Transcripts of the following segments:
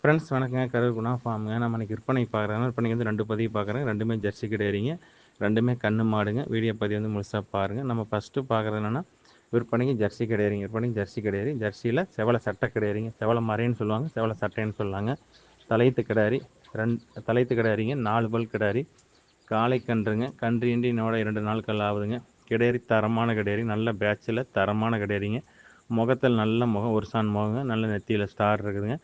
Friends வணக்கங்க. கரூர் குணா ஃபார்முங்க. நம்ம இன்றைக்கி விற்பனை பார்க்குறேன் விற்பனைக்கு வந்து ரெண்டு பதிவு பார்க்குறேன் ரெண்டுமே ஜெர்சி கிடையாதுங்க ரெண்டுமே கண்ணு மாடுங்க. வீடியோ பதிவு வந்து முழுசாக பாருங்கள் நம்ம ஃபஸ்ட்டு பார்க்குறது என்னென்னா விற்பனைக்கு ஜெர்சி கிடையாதுங்க விற்பனைக்கு ஜெர்சி கிடையாது ஜெர்சியில் செவலை சட்டை கிடையாதுங்க செவலை மறைன்னு சொல்லுவாங்க. செவலை சட்டைன்னு சொல்லுவாங்க தலையத்து கிடாரி ரெண்டு தலையத்து கிடாரிங்க நாலு பல் கிடாரி காலை கன்றுங்க. கன்று இன்னோட இரண்டு நாட்கள் ஆகுதுங்க. கிடேரி தரமான கிடேரி நல்ல பேட்சில் தரமான கிடேரிங்க முகத்தில் நல்ல முகம் ஒரு சான் முகங்க. நல்ல நெத்தியில் ஸ்டார் இருக்குதுங்க.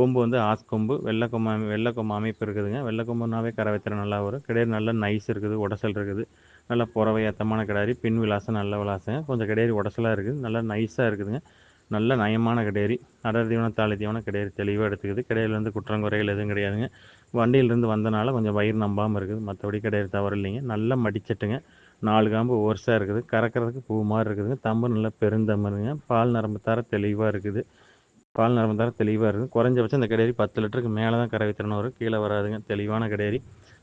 கொம்பு வந்து ஆஸ் கொம்பு. வெள்ளை கொம்பு வெள்ளை கொம்பு அமைப்பு இருக்குதுங்க. வெள்ளை கொம்புனாவே கரை வைத்திர நல்லா வரும். கிடையாது நல்ல நைஸ் இருக்குது உடசல் இருக்குது. நல்ல புறவை ஏத்தமான கிடாரி பின் விலாசம் நல்ல விலாசங்க. கொஞ்சம் கிடையாது உடசலாக இருக்குது. நல்லா நைஸாக இருக்குதுங்க. நல்ல நயமான கிடையாரி அடர் தீவனம் தாளி தீவனம் கிடையாது தெளிவாக எடுத்துக்குது. கிடையிலேருந்து குற்றம் குற்றங்குறைகள் எதுவும் கிடையாதுங்க. வண்டியிலேருந்து வந்தனால கொஞ்சம் வயிறு நம்பாமல் இருக்குது. மற்றபடி கிடையாது தவறு இல்லைங்க. நல்லா மடிச்சட்டுங்க. நாலு காம்பு ஓர்ஸாக இருக்குது. கறக்கிறதுக்கு பூ மாதிரி இருக்குதுங்க. தம்பு நல்லா பெருந்தம்புங்க பால் நரம்பு தர தெளிவாக இருக்குது. பால் நரம்பு தர தெளிவாக இருக்குது குறைஞ்சபட்சம் இந்த கடையரி பத்து லிட்டருக்கு மேலே தான் கரை வைத்திறன் வரும் கீழே வராதுங்க தெளிவான கடையரி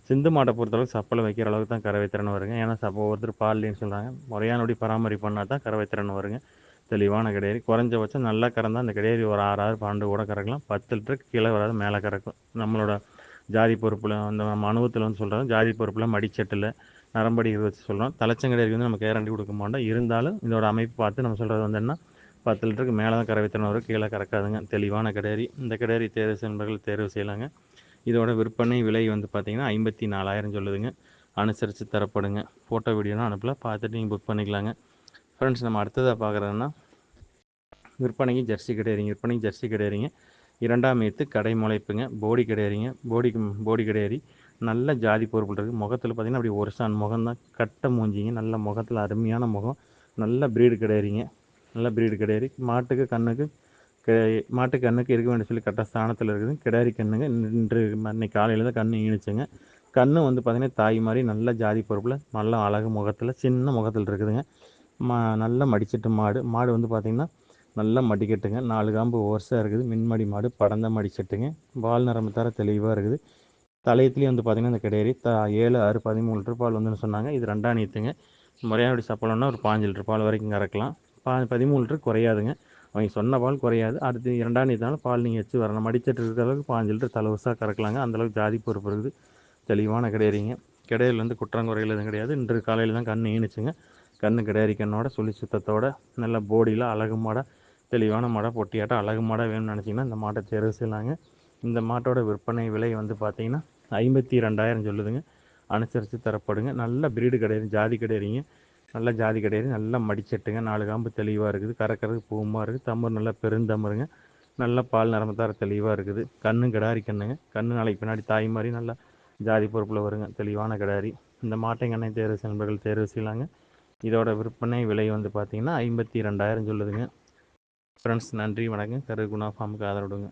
சிந்து மாட்டை பொறுத்தளவுக்கு சப்பலை வைக்கிற அளவுக்கு தான் கரை வைத்திறன் வருங்க ஏன்னா சப்ப ஒவ்வொருத்தர் பால்லேன்னு சொல்கிறாங்க முறையானபடி பராமரிப்பு பண்ணால் தான் கரை வைத்திறன் வருங்க தெளிவான கடையரி குறைஞ்சபட்சம் நல்லா கறந்தால் அந்த கடையரி ஒரு ஆறாறு பன்னெண்டு கூட கறக்கலாம். பத்து லிட்டருக்கு கீழே வராது மேலே கறக்கும். நம்மளோட ஜாதி பொறுப்பில் அந்த நம்ம அனுபவத்தில் வந்து சொல்கிறோம் ஜாதி பொறுப்பில் மடிச்சட்டில் நரம்படி வச்சு சொல்கிறோம் தலைச்சங்கடைக்கு வந்து நம்ம கேரண்டி கொடுக்க மாட்டோம். இருந்தாலும் இதோட அமைப்பு பார்த்து நம்ம சொல்கிறது வந்து என்ன பத்து லிட்டருக்கு மேலே தான் கரை வைத்தன வரும் கீழே கறக்காதுங்க. தெளிவான கிடேரி. இந்த கிடேரி தேர்வு செய்பவர்கள் தேர்வு செய்யலாங்க. இதோட விற்பனை விலை வந்து பார்த்திங்கன்னா ஐம்பத்தி நாலாயிரம் சொல்லுதுங்க. அனுசரித்து தரப்படுங்க. ஃபோட்டோ வீடியோலாம் அனுப்பலாம் பார்த்துட்டு நீங்கள் புக் பண்ணிக்கலாங்க. ஃப்ரெண்ட்ஸ் நம்ம அடுத்ததாக பார்க்குறதுன்னா விற்பனைக்கு ஜெர்சி கிடையாதுங்க விற்பனைக்கு ஜெர்சி கிடையாதுங்க இரண்டாம் ஏற்று கடை முளைப்புங்க. போடி கிடையாதுங்க போடிக்கு போடி கிடையாது நல்ல ஜாதி பொருட்கள் இருக்குது முகத்தில் பார்த்திங்கன்னா அப்படி ஒரு சான் முகம் தான் கட்ட மூஞ்சிங்க. நல்ல முகத்தில் அருமையான முகம். நல்ல ப்ரீடு கிடையாதுங்க நல்ல ப்ரீடு கிடையாது. மாட்டுக்கு கண்ணுக்கு மாட்டு கண்ணுக்கு இருக்க வேண்டிய சொல்லி கரெக்டாக ஸ்தானத்தில் இருக்குது. கிடாரி கண்ணுங்க. இன்று இன்னைக்கு காலையில் தான் கண்ணு ஈணிச்சுங்க கண்ணு வந்து பார்த்திங்கன்னா தாய் மாதிரி நல்ல ஜாதி பொறுப்பில் நல்ல அழகு முகத்தில் சின்ன முகத்தில் இருக்குதுங்க. மா நல்ல மடிச்சிட்டு மாடு. மாடு வந்து பார்த்திங்கன்னா நல்லா மடிக்கட்டுங்க. நாலு காம்பு ஓர்ஸாக இருக்குது. மின்மடி மாடு படந்த மடிச்சட்டுங்க. பால் நரம்பு தர தெளிவாக இருக்குது. தலையத்துலேயும் வந்து பார்த்திங்கன்னா இந்த கிடையாது த ஏழு ஆறு பதிமூணு லிட்டர் பால் வந்துன்னு சொன்னாங்க. இது ரெண்டாம் நீத்துங்க. முறையாக சப்பளம்னா ஒரு பாஞ்சு லிட்டர் பால் வரைக்கும் கறக்கலாம். பா பதிமூணு லிட்டர் குறையாதுங்க. அவங்க சொன்ன பால் குறையாது. அடுத்து இரண்டாம் நீத்தாலும் பால் நீங்கள் வச்சு வரணும். மடிச்சட்டு இருக்கிற அளவுக்கு பாஞ்சு லிட்டர் தலைவசாக கறக்கலாங்க. அந்தளவுக்கு ஜாதி பொறுப்பு இருக்குது. தெளிவான கிடையாதுங்க கிடையிலேருந்து வந்து குற்றங்குறைகள் எதுவும் கிடையாது. இன்று காலையில் தான் கண் ஈணுச்சுங்க கண்ணு கிடையாது கண்ணோட சுழி சுத்தத்தோட நல்ல போடியில் அழகு மாடை தெளிவான மாடை பொட்டியாட்டம் அழகு மாடை வேணும்னு நினச்சிங்கன்னா இந்த மாட்டை தேர்வு செய்யலாங்க. இந்த மாட்டோட விற்பனை விலை வந்து பார்த்திங்கன்னா ஐம்பத்தி ரெண்டாயிரம் சொல்லுதுங்க. அனுசரித்து தரப்படுங்க. நல்ல பிரீடு கிடையாது. ஜாதி கிடையாதுங்க நல்ல ஜாதி கிடையாது. நல்லா மடிச்சட்டுங்க. நாலு காம்பு தெளிவாக இருக்குது. கறக்கிறதுக்கு பூமாக இருக்குது. தம்பர் நல்லா பெருந்தம்பருங்க நல்ல பால் நரம்பத்தார தெளிவாக இருக்குது. கண்ணு கிடாரி கண்ணுங்க. கண்ணு நாளைக்கு பின்னாடி தாய் மாதிரி நல்லா ஜாதி பொறுப்பில் வருங்க. தெளிவான கிடாரி. இந்த மாட்டை கண்ணை தேர்வு சென்பர்கள் தேர்வு செய்யலாங்க. இதோட விற்பனை விலை வந்து பார்த்திங்கன்னா ஐம்பத்தி ரெண்டாயிரம் சொல்லுதுங்க. ஃப்ரெண்ட்ஸ் நன்றி வணக்கம். கரு குணா ஃபார்முக்கு ஆதரவுடுங்க